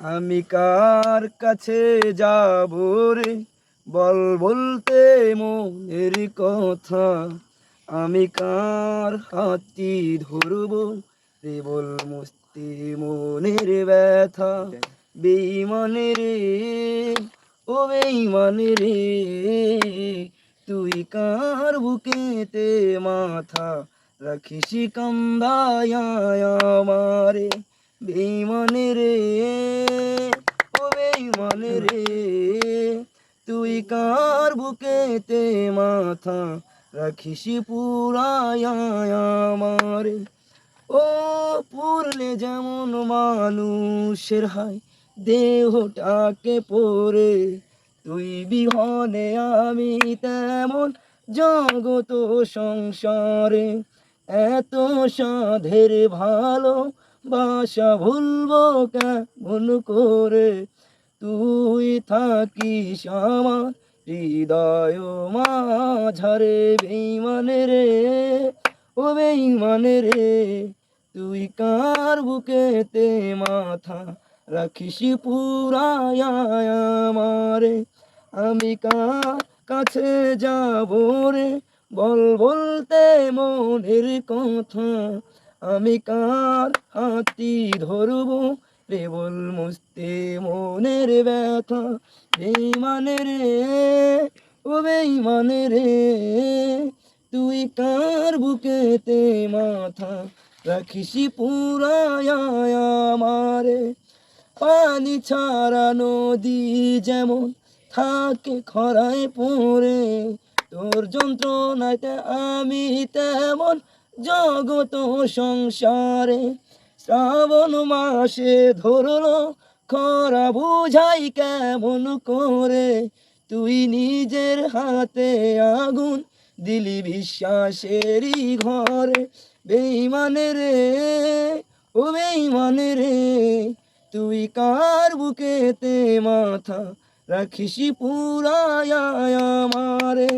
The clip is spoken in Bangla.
আমি কার কাছে যাব রে? বল বলতে মনের কথা। আমি কার হাতি ধরব রে বল মুস্তি মনের ব্যথা? বেইমানে রে, ও বেইমানে রে, তুই কার বুকেতে মাথা রাখিস কান্দায় আমারে? বেইমানে রে, ও বেইমানে রে, তুই কার বুকেতে মাথা রাখিস পুরায় আমারে? ও পড়লে যেমন মানুষের হাই দেহটাকে পরে তুই বিহনে আমি তেমন জগত সংসারে, এত সাধের ভালো বাসা ভুলবো কেমন করে? তুই থাকিস আমার হৃদয় মাঝারে, বেইমানে রে, ও বেইমানে রে। তুই কার বুকেতে মাথা রাখিস পুরায় আমারে? আমি কার কাছে যাব রে? বল বলতে মনের কথা। আমি কার হাতি ধরব? রে বল মুস্তে মনের ব্যথা বেইমানে রে, ও বেইমানে রে। তুই কার বুকেতে মাথা রাখিস পুরায় পানি ছাড়া নদী যেমন থাকে খরায় পড়ে, তোর যন্ত্রণাতে আমি তেমন জগত সংসারে শ্রাবণ মাসে ধরলো খরা বুঝাই কেমন করে। তুই নিজের হাতে আগুন দিলি বিশ্বাসেরই ঘরে। বেইমানে রে, ও বেইমানে রে, তুই কার বুকেতে মাথা রাখিস পুরায় আমারে?